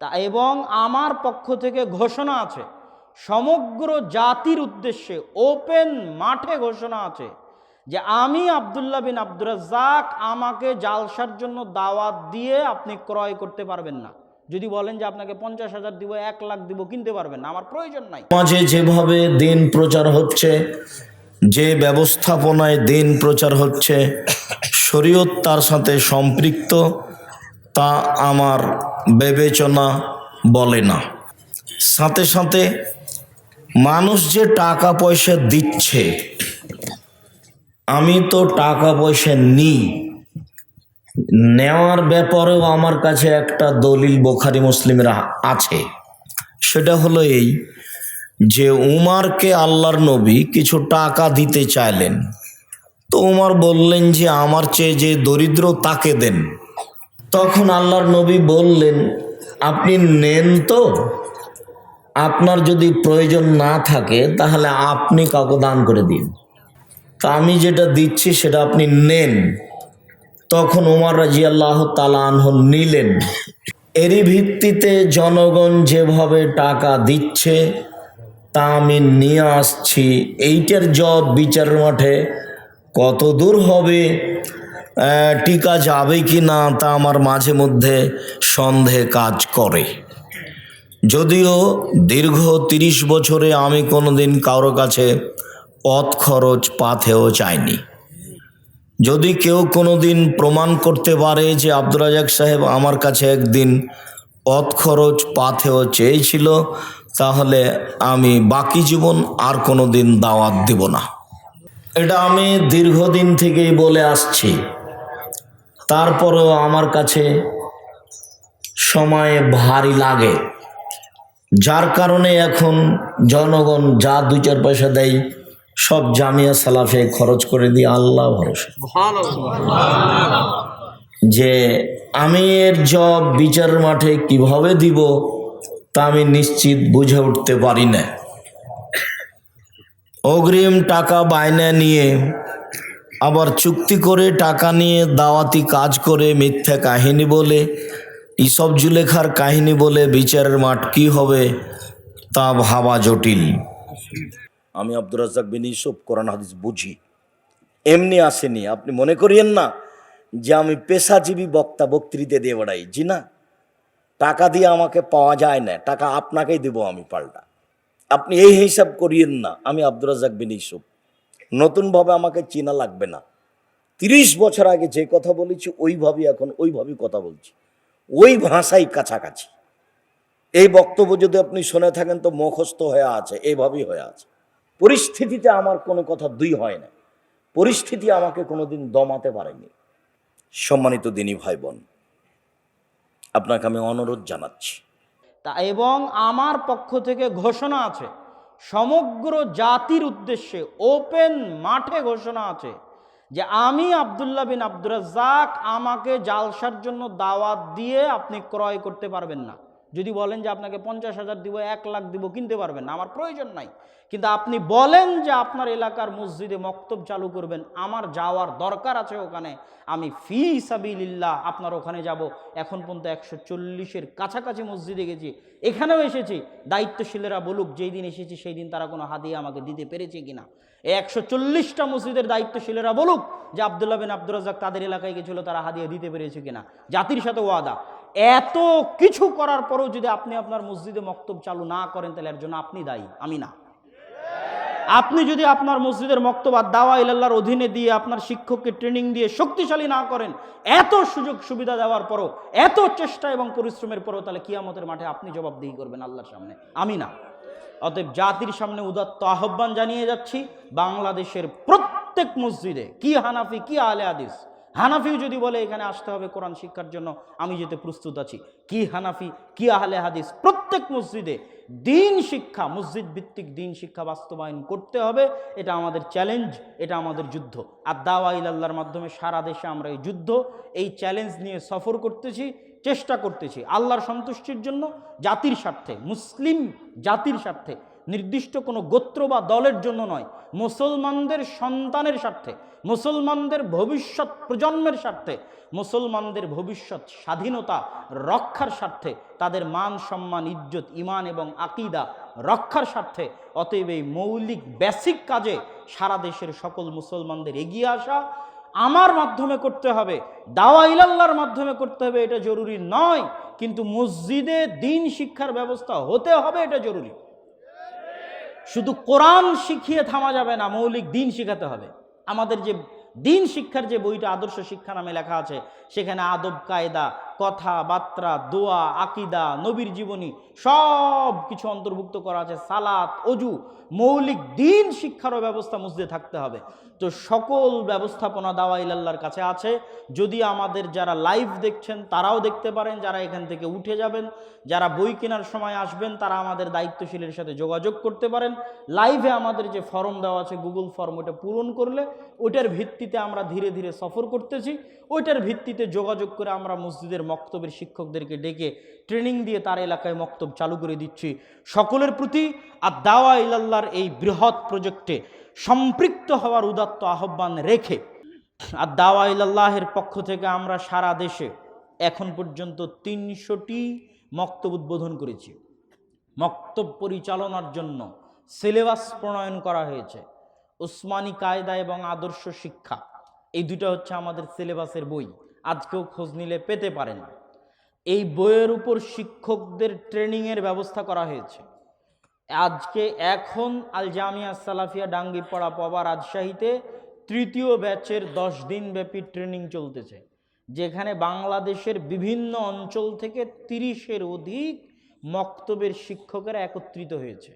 তা এবং আমার পক্ষ থেকে ঘোষণা আছে, সমগ্র জাতির উদ্দেশ্যে ওপেন মাঠে ঘোষণা আছে যে আমি আবদুল্লাহ বিন আব্দুর রাজ্জাক আমাকে জালসার জন্য দাওয়াত দিয়ে আপনি ক্রয় করতে পারবেন না। যদি বলেন যে আপনাকে পঞ্চাশ হাজার দিব, এক লাখ দিব, কিনতে পারবেন না, আমার প্রয়োজন নাই। সমাজে যেভাবে দিন প্রচার হচ্ছে, যে ব্যবস্থাপনায় দিন প্রচার হচ্ছে, শরীয়ত তার সাথে সম্পৃক্ত, তা আমার বিবেচনা বলে না। সাথে সাথে মানুষ যে টাকা পয়সা দিচ্ছে, আমি তো টাকা পয়সা নিই। নেওয়ার ব্যাপারেও আমার কাছে একটা দলিল বোখারি মুসলিমের আছে। সেটা হলো এই যে উমারকে আল্লাহর নবী কিছু টাকা দিতে চাইলেন, তো উমার বললেন যে, আমার চেয়ে যে দরিদ্র তাকে দেন। তখন আল্লাহর নবী বললেন, আপনি নেন তো। আপনার যদি প্রয়োজন না থাকে, তাহলে আপনি কাউকে দান করে দিন। তা আমি যেটা দিচ্ছি, সেটা আপনি নেন। তখন উমার রাজি আল্লাহ তালাহ নিলেন। এরই ভিত্তিতে জনগণ যেভাবে টাকা দিচ্ছে, তা আমি নিয়ে আসছি। এইটার জব বিচার মাঠে কত দূর হবে? টিকা যাবে কি না তা আমার মাঝে মধ্যে সন্দেহে কাজ করে। যদিও দীর্ঘ তিরিশ বছরে আমি কোনোদিন কারও কাছে পথ খরচ পাথেও চাইনি। যদি কেউ কোনোদিন প্রমাণ করতে পারে যে আব্দুর রাজাক সাহেব আমার কাছে একদিন পথ খরচ পাথেও চেয়েছিল, তাহলে আমি বাকি জীবন আর কোনো দিন দাওয়াত দিব না। এটা আমি দীর্ঘদিন থেকেই বলে আসছি। তারপরেও আমার কাছে সময় ভারী লাগে। যার কারণে এখন জনগণ যা দু চার পয়সা দেয়, সব জামিয়া সালাফে খরচ করে দিয়ে আল্লাহ ভরসা। যে আমি এর জব বিচার মাঠে কীভাবে দিব, তা আমি নিশ্চিত বুঝে উঠতে পারি না। অগ্রিম টাকা বায়না নিয়ে আবার চুক্তি করে টাকা নিয়ে দাওয়াতি কাজ করে মিথ্যা কাহিনী বলে, ইসব জুলেখার কাহিনী বলে বিচারের মাঠ কি হবে তা ভাবা জটিল। আমি আব্দুর রাজাক বিন ইসব কোরআন হাদিস বুঝি। এমনি আসেনি, আপনি মনে করিয়েন না যে আমি পেশাজীবী বক্তা বক্তৃতা দিয়ে বেড়াই। জি না, টাকা দিয়ে আমাকে পাওয়া যায় না, টাকা আপনাকেই দেবো আমি পাল্টা। আপনি এই হিসাব করিয়েন না, আমি আব্দুর রাজাক বিন ইসব নতুনভাবে আমাকে চেনা লাগবে না। তিরিশ বছর আগে যে কথা বলেছি, ওইভাবেই এখন ওইভাবেই কথা বলছি। ওই ভাষাই কাছাকাছি। এই বক্তব্য যদি আপনি শুনে থাকেন তো মুখস্থ হয়ে আছে এইভাবেই হয়ে আছে। পরিস্থিতিতে আমার কোনো কথা দুই হয় না। পরিস্থিতি আমাকে কোনোদিন দমাতে পারেনি। সম্মানিত দিনী ভাই বোন আপনাকে আমি অনুরোধ জানাচ্ছি। তা এবং আমার পক্ষ থেকে ঘোষণা আছে সমগ্র জাতির উদ্দেশ্যে ওপেন মাঠে ঘোষণা আছে যে আমি আবদুল্লাহ বিন আব্দুর আমাকে জালসার জন্য দাওয়াত দিয়ে আপনি ক্রয় করতে পারবেন না। যদি বলেন যে আপনাকে পঞ্চাশ হাজার দিব, এক লাখ দিব, কিনতে পারবেন না, আমার প্রয়োজন নাই। কিন্তু আপনি বলেন যে আপনার এলাকার মসজিদে মক্তব চালু করবেন, আমার যাওয়ার দরকার আছে ওখানে, আমি ফি সাবিল্লাহ আপনার ওখানে যাব। এখন পর্যন্ত একশো চল্লিশের কাছাকাছি মসজিদে গেছি, এখানেও এসেছি। দায়িত্বশীলেরা বলুক, যেই দিন এসেছি, সেই দিন তারা কোনো হাদিয়া আমাকে দিতে পেরেছে কিনা। এই একশো চল্লিশটা মসজিদের দায়িত্বশীলেরা বলুক যে আবদুল্লাহ বিন আব্দুর রাজাক তাদের এলাকায় গেছিল, তারা হাদিয়া দিতে পেরেছে কিনা। জাতির সাথে ওয়াদা। এত কিছু করার পরেও যদি আপনি আপনার মসজিদে মক্তব চালু না করেন, তাহলে এর জন্য আপনি দায়ী, আমি না। আপনি যদি আপনার মসজিদের মক্তব আর দাওয়া ইল্লাহর অধীনে দিয়ে আপনার শিক্ষককে ট্রেনিং দিয়ে শক্তিশালী না করেন, এত সুযোগ সুবিধা দেওয়ার পরও, এত চেষ্টা এবং পরিশ্রমের পরও, তাহলে কিয়ামতের মাঠে আপনি জবাবদিহি করবেন আল্লাহর সামনে, আমি না। অতএব জাতির সামনে উদাত্ত আহ্বান জানিয়ে যাচ্ছি, বাংলাদেশের প্রত্যেক মসজিদে, কি হানাফি, কি আলে আদিস হানাফিও যদি বলে, এখানে আসতে হবে কোরআন শিক্ষার জন্য, আমি যেতে প্রস্তুত আছি। কি হানাফি, কি আহলে হাদিস? প্রত্যেক মসজিদে দিন শিক্ষা মসজিদ ভিত্তিক দিন শিক্ষা বাস্তবায়ন করতে হবে। এটা আমাদের চ্যালেঞ্জ, এটা আমাদের যুদ্ধ। আর দাওয়া ইলাল্লাহর মাধ্যমে সারা দেশে আমরা এই যুদ্ধ, এই চ্যালেঞ্জ নিয়ে সফর করতেছি, চেষ্টা করতেছি। আল্লাহর সন্তুষ্টির জন্য জাতির স্বার্থে, মুসলিম জাতির স্বার্থে নির্দিষ্ট কোনো গোত্র বা দলের জন্য নয়, মুসলমানদের সন্তানের স্বার্থে, মুসলমানদের ভবিষ্যৎ প্রজন্মের স্বার্থে, মুসলমানদের ভবিষ্যৎ স্বাধীনতা রক্ষার স্বার্থে, তাদের মান সম্মান, ইজ্জত, ইমান এবং আকিদা রক্ষার স্বার্থে, অতএব এই মৌলিক বেসিক কাজে সারা দেশের সকল মুসলমানদের এগিয়ে আসা আমার মাধ্যমে করতে হবে, দাওয়া ইলাল্লার মাধ্যমে করতে হবে, এটা জরুরি নয়, কিন্তু মসজিদে দিন শিক্ষার ব্যবস্থা হতে হবে, এটা জরুরি। শুধু কোরআন শিখিয়ে থামা যাবে না, মৌলিক দিন শিখাতে হবে। আমাদের যে দিন শিক্ষার যে বইটা আদর্শ শিক্ষা নামে লেখা আছে, সেখানে আদব, কায়দা কথাবার্তা দোয়া, আকিদা, নবীর জীবনী, সব কিছু অন্তর্ভুক্ত করা আছে। সালাত, অজু, মৌলিক দিন শিক্ষারও ব্যবস্থা মসজিদে থাকতে হবে। তো সকল ব্যবস্থাপনা দাওয়া ইলাল্লার কাছে আছে। যদি আমাদের যারা লাইভ দেখছেন, তারাও দেখতে পারেন, যারা এখান থেকে উঠে যাবেন, যারা বই কেনার সময় আসবেন, তারা আমাদের দায়িত্বশীলের সাথে যোগাযোগ করতে পারেন। লাইভে আমাদের যে ফর্ম দেওয়া আছে গুগল ফর্ম ওটা পূরণ করলে ওইটার ভিত্তিতে আমরা ধীরে ধীরে সফর করতেছি। ওইটার ভিত্তিতে যোগাযোগ করে আমরা মসজিদের মক্তবের শিক্ষকদেরকে ডেকে ট্রেনিং দিয়ে তার এলাকায় মক্তব চালু করে দিচ্ছি। সকলের প্রতি আর দাওয়া ইলাল্লার এই বৃহৎ প্রজেক্টে সম্পৃক্ত হওয়ার উদাত্ত আহ্বান রেখে আর দাওয়া ইলাল্লাহের পক্ষ থেকে আমরা সারা দেশে এখন পর্যন্ত তিনশোটি মক্তব উদ্বোধন করেছি। মক্তব পরিচালনার জন্য সিলেবাস প্রণয়ন করা হয়েছে। উসমানী কায়দা এবং আদর্শ শিক্ষা, এই দুটো হচ্ছে আমাদের সিলেবাসের বই। আজকেও খোঁজ নিলে পেতে পারেন এই বইয়ের উপর শিক্ষকদের ট্রেনিংয়ের ব্যবস্থা করা হয়েছে। আজকে এখন আল জামিয়া সালাফিয়া ডাঙ্গিপাড়া পবা রাজশাহীতে তৃতীয় ব্যাচের দশ দিন ব্যাপী ট্রেনিং চলতেছে, যেখানে বাংলাদেশের বিভিন্ন অঞ্চল থেকে তিরিশের অধিক মক্তবের শিক্ষকেরা একত্রিত হয়েছে।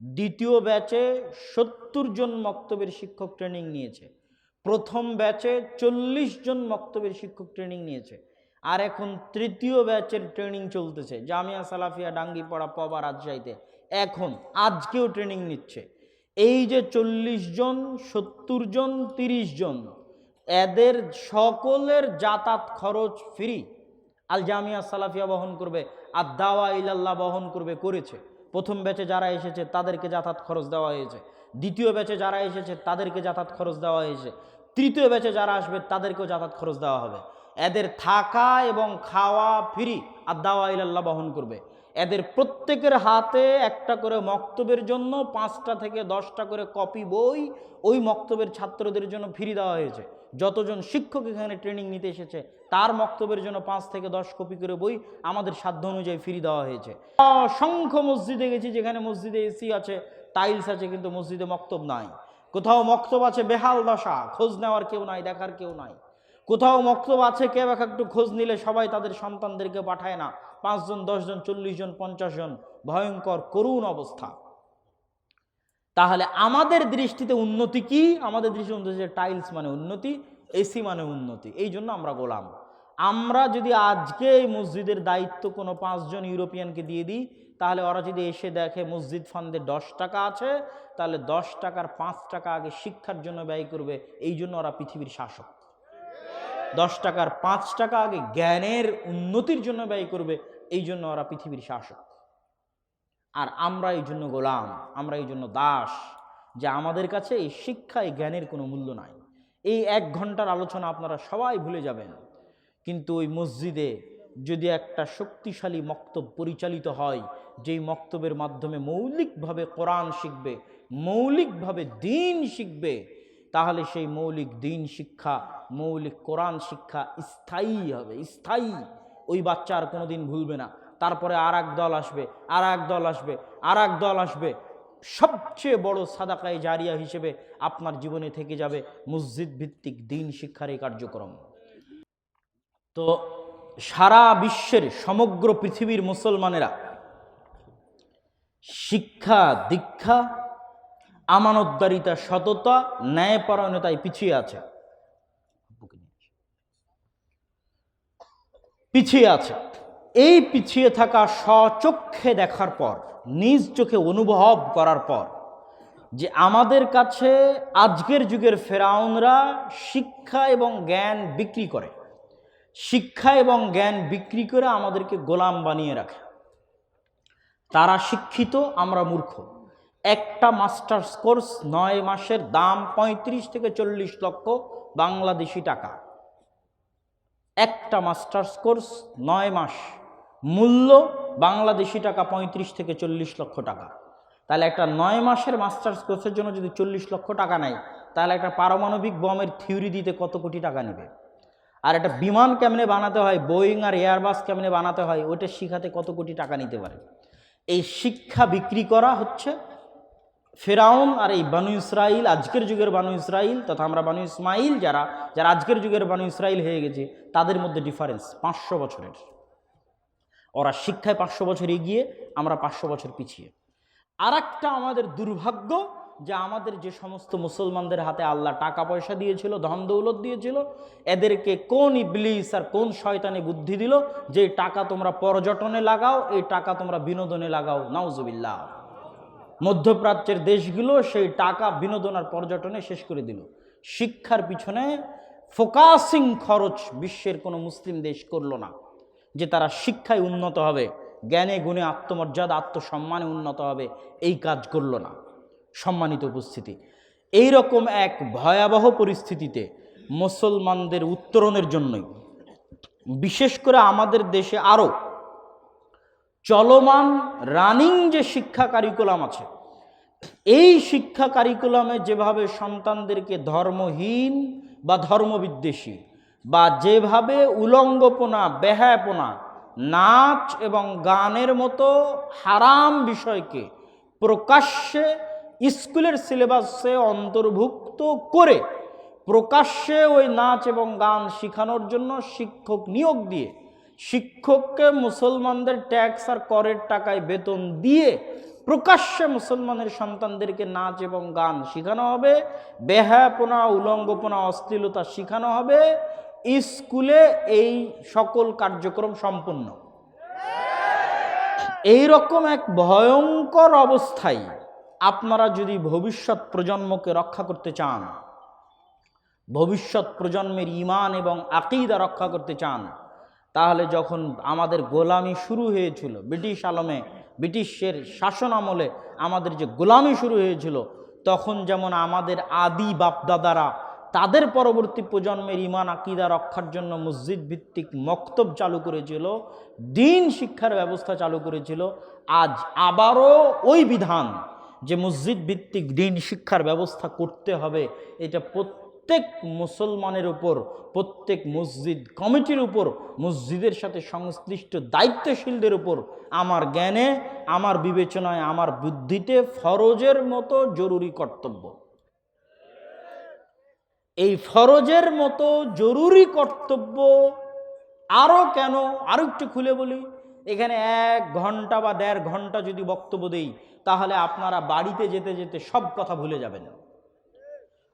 দ্বিতীয় ব্যাচে সত্তর জন মক্তবের শিক্ষক ট্রেনিং নিয়েছে। প্রথম ব্যাচে চল্লিশ জন মক্তবের শিক্ষক ট্রেনিং নিয়েছে। আর এখন তৃতীয় ব্যাচের ট্রেনিং চলতেছে। জামিয়া সালাফিয়া ডাঙ্গি ডাঙ্গিপাড়া পবা রাজশাহীতে এখন আজকেও ট্রেনিং নিচ্ছে। এই যে চল্লিশ জন, সত্তর জন, তিরিশ জন, এদের সকলের যাতায়াত খরচ ফ্রি আল জামিয়া সালাফিয়া বহন করবে আর দাওয়া ইলাল্লাহ বহন করবে, করেছে। প্রথম ব্যাচে যারা এসেছে, তাদেরকে যাতায়াত খরচ দেওয়া হয়েছে। দ্বিতীয় ব্যাচে যারা এসেছে, তাদেরকে যাতায়াত খরচ দেওয়া হয়েছে। তৃতীয় ব্যাচে যারা আসবে, তাদেরকেও যাতায়াত খরচ দেওয়া হবে। এদের থাকা এবং খাওয়া ফ্রি, আর দাওয়া ইলাল্লাহ বহন করবে। এদের প্রত্যেকের হাতে একটা করে মক্তবের জন্য পাঁচটা থেকে দশটা করে কপি বই, ওই মক্তবের ছাত্রদের জন্য ফ্রি দেওয়া হয়েছে। যতজন শিক্ষক এখানে ট্রেনিং নিতে এসেছে, তার মক্তবের জন্য পাঁচ থেকে দশ কপি করে বই আমাদের সাধ্য অনুযায়ী ফ্রি দেওয়া হয়েছে। অসংখ্য মসজিদে গেছি, যেখানে মসজিদে এসি আছে, টাইলস আছে, কিন্তু মসজিদে মক্তব নাই। কোথাও মক্তব আছে বেহাল দশা, খোঁজ নেওয়ার কেউ নাই, দেখার কেউ নাই। কোথাও মক্তব আছে, কেউ এক একটু খোঁজ নিলে সবাই তাদের সন্তানদেরকে পাঠায় না। পাঁচজন, দশজন চল্লিশ জন পঞ্চাশ জন ভয়ঙ্কর, করুণ অবস্থা। তাহলে আমাদের দৃষ্টিতে উন্নতি কি? আমাদের দৃষ্টিতে উন্নতি টাইলস মানে উন্নতি এসি মানে উন্নতি। এই জন্য আমরা গোলাম। আমরা যদি আজকে এই মসজিদের দায়িত্ব কোনো পাঁচজন ইউরোপিয়ানকে দিয়ে দিই, তাহলে ওরা যদি এসে দেখে মসজিদ ফান্ডে দশ টাকা আছে, তাহলে দশ টাকার পাঁচ টাকা আগে শিক্ষার জন্য ব্যয় করবে, এই জন্য ওরা পৃথিবীর শাসক। দশ টাকার পাঁচ টাকা আগে জ্ঞানের উন্নতির জন্য ব্যয় করবে, এই জন্য ওরা পৃথিবীর শাসক। আর আমরা এই জন্য গোলাম, আমরা এই জন্য দাস, যে আমাদের কাছে এই শিক্ষা, এই জ্ঞানের কোনো মূল্য নাই। এই এক ঘণ্টার আলোচনা আপনারা সবাই ভুলে যাবেন। কিন্তু ওই মসজিদে যদি একটা শক্তিশালী মক্তব পরিচালিত হয়, যেই মক্তবের মাধ্যমে মৌলিকভাবে কোরআন শিখবে, মৌলিকভাবে দিন শিখবে, তাহলে সেই মৌলিক দিন শিক্ষা, মৌলিক কোরআন শিক্ষা স্থায়ী হবে, স্থায়ী। ওই বাচ্চা আর কোনোদিন ভুলবে না। তারপরে আর এক দল আসবে আর এক দল আসবে আর এক দল আসবে। সবচেয়ে বড় সাদাকায় জারিয়া হিসেবে আপনার জীবনে থেকে যাবে মসজিদ ভিত্তিক দিন শিক্ষার এই কার্যক্রম। তো সারা বিশ্বের সমগ্র পৃথিবীর মুসলমানেরা শিক্ষা, দীক্ষা, আমানতদারিতা, সততা, ন্যায়পরায়ণতায় পিছিয়ে আছে। পিছিয়ে আছে। এই পিছিয়ে থাকা স্বচক্ষে দেখার পর, নিজ চোখে অনুভব করার পর, যে আমাদের কাছে আজকের যুগের ফেরাউনরা শিক্ষা এবং জ্ঞান বিক্রি করে। শিক্ষা এবং জ্ঞান বিক্রি করে আমাদেরকে গোলাম বানিয়ে রাখে। তারা শিক্ষিত, আমরা মূর্খ। একটা মাস্টার্স কোর্স নয় মাসের দাম পঁয়ত্রিশ থেকে চল্লিশ লক্ষ বাংলাদেশি টাকা। একটা মাস্টার্স কোর্স নয় মাস। মূল্য বাংলাদেশি টাকা পঁয়ত্রিশ থেকে চল্লিশ লক্ষ টাকা। তাহলে একটা নয় মাসের মাস্টার্স কোর্সের জন্য যদি চল্লিশ লক্ষ টাকা নেয়, তাহলে একটা পারমাণবিক বমের থিওরি দিতে কত কোটি টাকা নেবে? আর একটা বিমান কেমনে বানাতে হয় বোয়িং আর এয়ারবাস কেমনে বানাতে হয়, ওইটা শিখাতে কত কোটি টাকা নিতে পারে। এই শিক্ষা বিক্রি করা হচ্ছে ফেরাউন আর এই বানু ইসরাইল, আজকের যুগের বানু ইসরাইল তথা আমরা বানু ইসমাইল যারা যারা আজকের যুগের বানু ইসরাইল হয়ে গেছে, তাদের মধ্যে ডিফারেন্স পাঁচশো বছরের। ওরা শিক্ষায় পাঁচশো বছর এগিয়ে, আমরা পাঁচশো বছর পিছিয়ে। আর আমাদের দুর্ভাগ্য যে আমাদের যে সমস্ত মুসলমানদের হাতে আল্লাহ টাকা পয়সা দিয়েছিল, ধন দৌলত দিয়েছিল, এদেরকে কোন ইবলিস আর কোন শয়তানে বুদ্ধি দিল যে টাকা তোমরা পর্যটনে লাগাও, এই টাকা তোমরা বিনোদনে লাগাও। নাউজুবিল্লাহ। মধ্যপ্রাচ্যের দেশগুলো সেই টাকা বিনোদন আর পর্যটনে শেষ করে দিল। শিক্ষার পিছনে ফোকাসিং খরচ বিশ্বের কোনো মুসলিম দেশ করল না, যে তারা শিক্ষায় উন্নত হবে, জ্ঞানে গুণে আত্মমর্যাদা, আত্মসম্মানে উন্নত হবে, এই কাজ করল না। সম্মানিত উপস্থিতি। এই রকম এক ভয়াবহ পরিস্থিতিতে মুসলমানদের উত্তরণের জন্যই, বিশেষ করে আমাদের দেশে আরও চলমান রানিং যে শিক্ষা কারিকুলাম আছে, এই শিক্ষা কারিকুলামে যেভাবে সন্তানদেরকে ধর্মহীন বা ধর্মবিদ্বেষী বা যেভাবে উলঙ্গপনা, বেহায়াপনা, নাচ এবং গানের মতো হারাম বিষয়কে প্রকাশ্যে স্কুলের সিলেবাসে অন্তর্ভুক্ত করে প্রকাশ্যে ওই নাচ এবং গান শেখানোর জন্য শিক্ষক নিয়োগ দিয়ে শিক্ষককে মুসলমানদের ট্যাক্স আর করের টাকায় বেতন দিয়ে প্রকাশ্যে মুসলমানের সন্তানদেরকে নাচ এবং গান শেখানো হবে বেহাপনা উলঙ্গপনা, অশ্লীলতা শেখানো হবে। স্কুলে এই সকল কার্যক্রম সম্পন্ন। এই রকম এক ভয়ঙ্কর অবস্থায় আপনারা যদি ভবিষ্যৎ প্রজন্মকে রক্ষা করতে চান, ভবিষ্যৎ প্রজন্মের ইমান এবং আকিদা রক্ষা করতে চান, তাহলে যখন আমাদের গোলামি শুরু হয়েছিল, ব্রিটিশ আলমে, ব্রিটিশের শাসন আমলে আমাদের যে গোলামি শুরু হয়েছিল, তখন যেমন আমাদের আদি বাপদাদারা তাদের পরবর্তী প্রজন্মের ইমান আকিদা রক্ষার জন্য মসজিদ ভিত্তিক মক্তব চালু করেছিল, দিন শিক্ষার ব্যবস্থা চালু করেছিল, আজ আবারও ওই বিধান যে মসজিদ ভিত্তিক দিন শিক্ষার ব্যবস্থা করতে হবে, এটা প্রত্যেক মুসলমানের উপর, প্রত্যেক মসজিদ কমিটির উপর, মসজিদের সাথে সংশ্লিষ্ট দায়িত্বশীলদের উপর, আমার জ্ঞানে, আমার বিবেচনায়, আমার বুদ্ধিতে ফরজের মতো জরুরি কর্তব্য। এই ফরজের মতো জরুরি কর্তব্য আরও কেন আরও একটু খুলে বলি এখানে এক ঘণ্টা বা দেড় ঘণ্টা যদি বক্তব্য দেই, তাহলে আপনারা বাড়িতে যেতে যেতে সব কথা ভুলে যাবেন।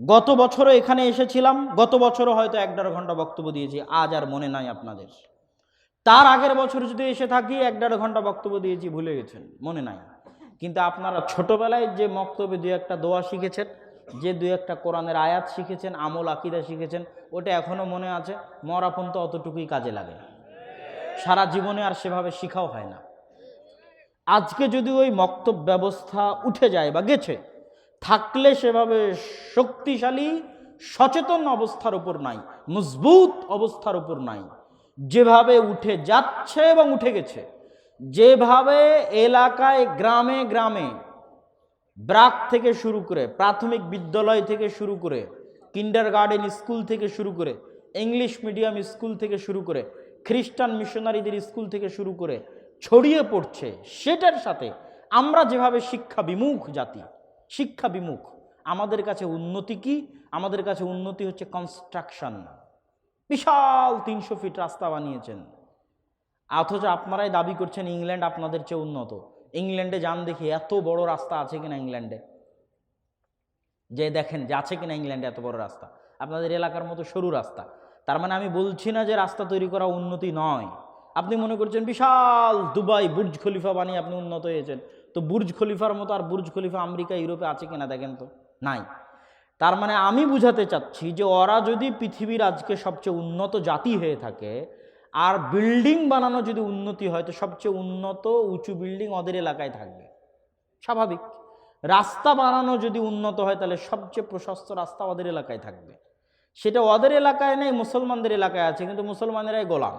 গত বছরও এখানে এসেছিলাম, গত বছরও হয়তো এক দেড় ঘণ্টা বক্তব্য দিয়েছি, আজ আর মনে নাই আপনাদের। তার আগের বছর যদি এসে থাকি, এক দেড় ঘণ্টা বক্তব্য দিয়েছি, ভুলে গেছেন, মনে নাই। কিন্তু আপনারা ছোটবেলায় যে বক্তব্যে দু একটা দোয়া শিখেছেন, যে দু একটা কোরআনের আয়াত শিখেছেন, আমল আকিদা শিখেছেন, ওটা এখনও মনে আছে মরাপন তো অতটুকুই কাজে লাগে। সারা জীবনে আর সেভাবে শিখাও হয় না। আজকে যদি ওই মক্তব ব্যবস্থা উঠে যায় বা গেছে, থাকলে সেভাবে শক্তিশালী, সচেতন অবস্থার উপর নাই, মজবুত অবস্থার উপর নাই। যেভাবে উঠে যাচ্ছে এবং উঠে গেছে, যেভাবে এলাকায় গ্রামে গ্রামে ব্রাক থেকে শুরু করে, প্রাথমিক বিদ্যালয় থেকে শুরু করে কিন্ডার গার্ডেন স্কুল থেকে শুরু করে, ইংলিশ মিডিয়াম স্কুল থেকে শুরু করে খ্রিস্টান মিশনারিদের স্কুল থেকে শুরু করে ছড়িয়ে পড়ছে, সেটার সাথে আমরা যেভাবে শিক্ষা বিমুখ জাতি, শিক্ষা বিমুখ, আমাদের কাছে উন্নতি কি? আমাদের কাছে উন্নতি হচ্ছে কনস্ট্রাকশন বিশাল তিনশো ফিট রাস্তা বানিয়েছেন। অথচ আপনারাই দাবি করছেন ইংল্যান্ড আপনাদের চেয়ে উন্নত। ইংল্যান্ডে যান দেখি এত বড় রাস্তা আছে কিনা ইংল্যান্ডে? যে দেখেন যে আছে কিনা ইংল্যান্ডে এত বড় রাস্তা। আপনাদের এলাকার মতো সরু রাস্তা। তার মানে আমি বলছি না যে রাস্তা তৈরি করা উন্নতি নয়। আপনি মনে করছেন বিশাল দুবাই বুর্জ খলিফা বানিয়ে আপনি উন্নত হয়েছেন। তো বুর্জ খলিফার মতো আর বুর্জ খলিফা আমেরিকা, ইউরোপে আছে কিনা দেখেন তো? নাই। তার মানে আমি বুঝাতে চাচ্ছি যে ওরা যদি পৃথিবীর আজকে সবচেয়ে উন্নত জাতি হয়ে থাকে, আর বিল্ডিং বানানো যদি উন্নতি হয়, তো সবচেয়ে উন্নত উঁচু বিল্ডিং ওদের এলাকায় থাকবে। স্বাভাবিক। রাস্তা বানানো যদি উন্নত হয়, তাহলে সবচেয়ে প্রশস্ত রাস্তা ওদের এলাকায় থাকবে। সেটা ওদের এলাকায় নেই, মুসলমানদের এলাকায় আছে, কিন্তু মুসলমানেরাই গোলাম।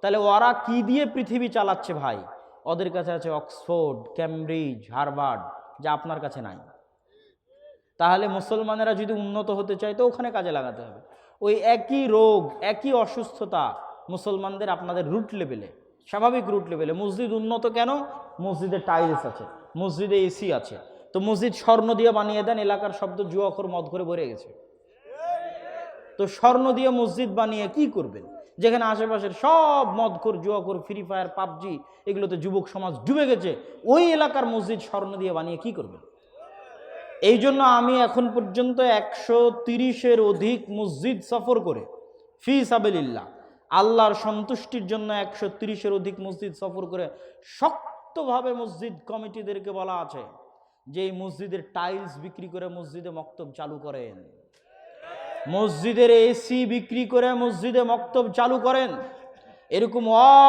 তাহলে ওরা কি দিয়ে পৃথিবী চালাচ্ছে ভাই? ওদের কাছে আছে অক্সফোর্ড ক্যামব্রিজ হারভার্ড, যা আপনার কাছে নাই। তাহলে মুসলমানেরা যদি উন্নত হতে চায়, তো ওখানে কাজে লাগাতে হবে। ওই একই রোগ, একই অসুস্থতা মুসলমানদের আপনাদের রুট লেভেলে স্বাভাবিক রুট লেভেলে মসজিদ উন্নত কেন? মসজিদে টাইলস আছে, মসজিদে এসি আছে। তো মসজিদ স্বর্ণ দিয়ে বানিয়ে দেন, এলাকার শব্দ জুয়াখর মদ করে ভরে গেছে। তো স্বর্ণ দিয়ে মসজিদ বানিয়ে কি করবেন? যেখানে আশেপাশের সব মদখোর, জুয়াখোর ফ্রি ফায়ার পাবজি, এগুলোতে যুবক সমাজ ডুবে গেছে, ওই এলাকার মসজিদ স্বর্ণ দিয়ে বানিয়ে কি করবেন? এই জন্য আমি এখন পর্যন্ত একশো তিরিশের অধিক মসজিদ সফর করে, ফি সাবেলিল্লাহ, আল্লাহর সন্তুষ্টির জন্য একশো তিরিশের অধিক মসজিদ সফর করে শক্তভাবে মসজিদ কমিটিদেরকে বলা আছে যে এই মসজিদের টাইলস বিক্রি করে মসজিদে মক্তব চালু করেন। মসজিদের এসি বিক্রি করে মসজিদে মক্তব চালু করেন। এরকম